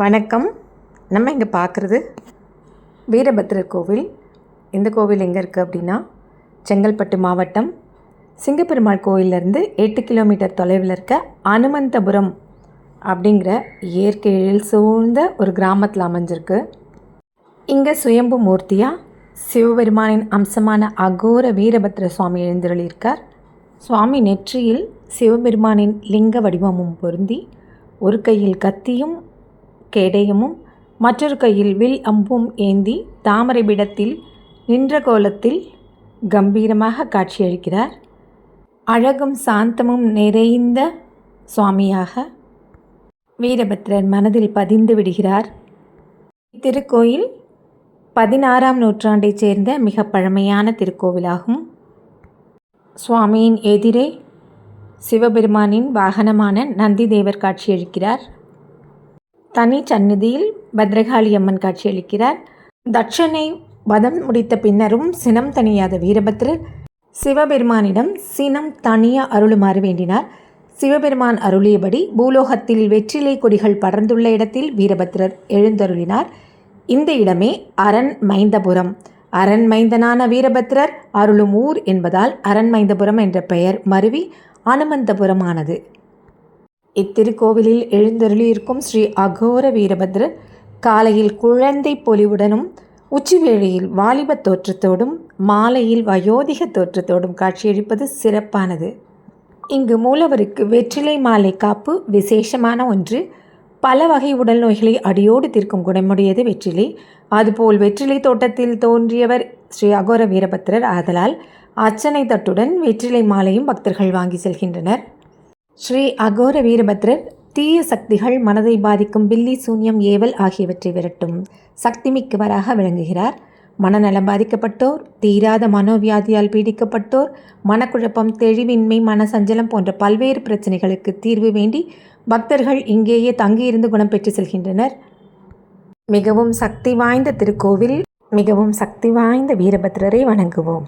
வணக்கம். நம்ம இங்கே பார்க்குறது வீரபத்ரர் கோவில். இந்த கோவில் எங்கே இருக்குது அப்படின்னா செங்கல்பட்டு மாவட்டம் சிங்கப்பெருமாள் கோயிலேருந்து எட்டு கிலோமீட்டர் தொலைவில் இருக்க அனுமந்தபுரம் அப்படிங்கிற இயற்கை எழில் சூழ்ந்த ஒரு கிராமத்தில் அமைஞ்சிருக்கு. இங்கே சுயம்பு மூர்த்தியாக சிவபெருமானின் அம்சமான அகோர வீரபத்ர சுவாமி எழுந்தருளியிருக்கார். சுவாமி நெற்றியில் சிவபெருமானின் லிங்க வடிவமும் பொருந்தி ஒரு கையில் கத்தியும் கேடயமும் மற்றொரு கையில் வில் அம்பும் ஏந்தி தாமரை பிடத்தில் நின்ற கோலத்தில் கம்பீரமாக காட்சியளிக்கிறார். அழகும் சாந்தமும் நிறைந்த சுவாமியாக வீரபத்ரர் மனதில் பதிந்து விடுகிறார். இத்திருக்கோயில் பதினாறாம் நூற்றாண்டைச் சேர்ந்த மிக பழமையான திருக்கோவிலாகும். சுவாமியின் எதிரே சிவபெருமானின் வாகனமான நந்திதேவர் காட்சியளிக்கிறார். தனி சந்நிதியில் பத்ரகாளி அம்மன் காட்சியளிக்கிறார். தட்சனை வதம் முடித்த பின்னரும் சினம் தணியாத வீரபத்ரர் சிவபெருமானிடம் சினம் தனிய அருளுமாறு வேண்டினார். சிவபெருமான் அருளியபடி பூலோகத்தில் வெற்றிலை கொடிகள் படர்ந்துள்ள இடத்தில் வீரபத்ரர் எழுந்தருளினார். இந்த இடமே அரண் மைந்தபுரம். அரண் மைந்தனான வீரபத்ரர் அருளும் ஊர் என்பதால் அரண் மைந்தபுரம் என்ற பெயர் மருவி அனுமந்தபுரமானது. இத்திருக்கோவிலில் எழுந்தருளியிருக்கும் ஸ்ரீ அகோர வீரபத்ரர் காலையில் குழந்தை பொலிவுடனும் உச்சிவேளையில் வாலிப தோற்றத்தோடும் மாலையில் வயோதிக தோற்றத்தோடும் காட்சியளிப்பது சிறப்பானது. இங்கு மூலவருக்கு வெற்றிலை மாலை காப்பு விசேஷமான ஒன்று. பல வகை உடல் நோய்களை அடியோடு தீர்க்கும் குணமுடையது வெற்றிலை. அதுபோல் வெற்றிலை தோட்டத்தில் தோன்றியவர் ஸ்ரீ அகோர வீரபத்ரர். ஆதலால் அர்ச்சனை தட்டுடன் வெற்றிலை மாலையும் பக்தர்கள் வாங்கி செல்கின்றனர். ஸ்ரீ அகோர வீரபத்ரர் தீய சக்திகள் மனதை பாதிக்கும் பில்லி சூன்யம் ஏவல் ஆகியவற்றை விரட்டும். சக்திமிக்கவராக விளங்குகிறார். மனநலம் பாதிக்கப்பட்டோர் தீராத மனோவியாதியால் பீடிக்கப்பட்டோர் மனக்குழப்பம் தெளிவின்மை மனசஞ்சலம் போன்ற பல்வேறு பிரச்சனைகளுக்கு தீர்வு வேண்டி பக்தர்கள் இங்கேயே தங்கியிருந்து குணம் பெற்று செல்கின்றனர். மிகவும் சக்தி வாய்ந்த திருக்கோவில் மிகவும் சக்தி வாய்ந்த வீரபத்ரரை வணங்குவோம்.